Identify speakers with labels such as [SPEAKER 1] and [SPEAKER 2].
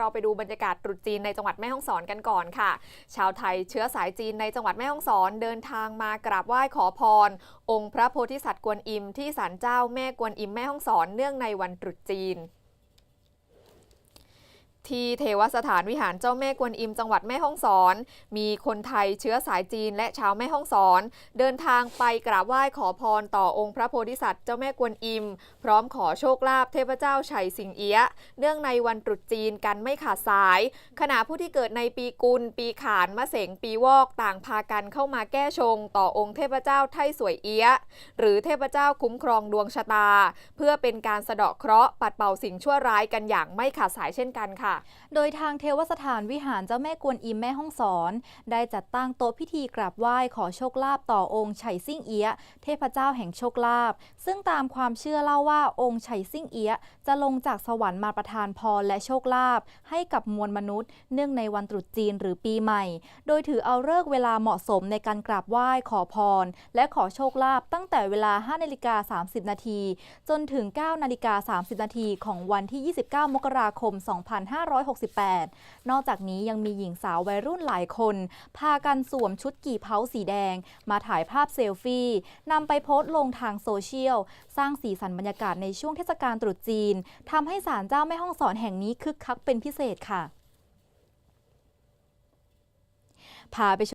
[SPEAKER 1] เราไปดูบรรยากาศตรุษจีนในจังหวัดแม่ฮ่องสอนกันก่อนค่ะ ชาวไทยเชื้อสายจีนในจังหวัดแม่ฮ่องสอนเดินทางมากราบไหว้ขอพร องค์พระโพธิสัตว์กวนอิมที่ศาลเจ้าแม่กวนอิมแม่ฮ่องสอนเนื่องในวันตรุษจีน ที่เทวสถานวิหารเจ้าแม่กวนอิมจังหวัดแม่ฮ่องสอน มีคนไทยเชื้อสายจีนและชาวแม่ฮ่องสอน เดินทางไปกราบไหว้ขอพรต่อองค์พระโพธิสัตว์เจ้าแม่กวนอิม พร้อมขอโชคลาภเทพเจ้าไฉสิงเอี้ยะเนื่องในวันตรุษจีนกันไม่ขาดสาย ขณะผู้ที่เกิดในปีกุล ปีขานมะเสงปีวอกต่างพากันเข้ามาแก้ชง ต่อองค์เทพเจ้าไทสวยเอี้ยะหรือเทพเจ้าคุ้มครองดวงชะตา เพื่อเป็นการสะเดาะเคราะห์ปัดเป่าสิ่งชั่วร้ายกันอย่างไม่ขาดสายเช่นกันค่ะ
[SPEAKER 2] โดยทางเทวสถานวิหารเจ้าแม่กวนอิมแม่ฮ่องสอน ได้จัดตั้งโต๊ะพิธีกราบไหว้ขอโชคลาภต่อองค์ไฉซิ่งเอี้ยะเทพเจ้าแห่งโชคลาภซึ่งตามความเชื่อเล่าว่าองค์ไฉซิ่งเอี้ยะจะลงจากสวรรค์มาประทานพรและโชคลาภให้กับมวลมนุษย์ เนื่องในวันตรุษจีนหรือปีใหม่ โดยถือเอาเลิกเวลาเหมาะสมในการกราบไหว้ขอพร และขอโชคลาภตั้งแต่เวลา5นาฬิกา30 นาทีจนถึง9นาฬิกา30 นาทีของวันที่ 29 มกราคม2568 นอกจากนี้ยังมีหญิงสาววัยรุ่นหลายคน พากันสวมชุดกี่เพ้าสีแดง มาถ่ายภาพเซลฟี่นำไปโพสต์ลงทางโซเชียล สร้างสีสันบรรยากาศในช่วงเทศกาลตรุษจีนทำให้ศาลเจ้าแม่ห้องสอนแห่งนี้คึกคักเป็นพิเศษค่ะพาไปชม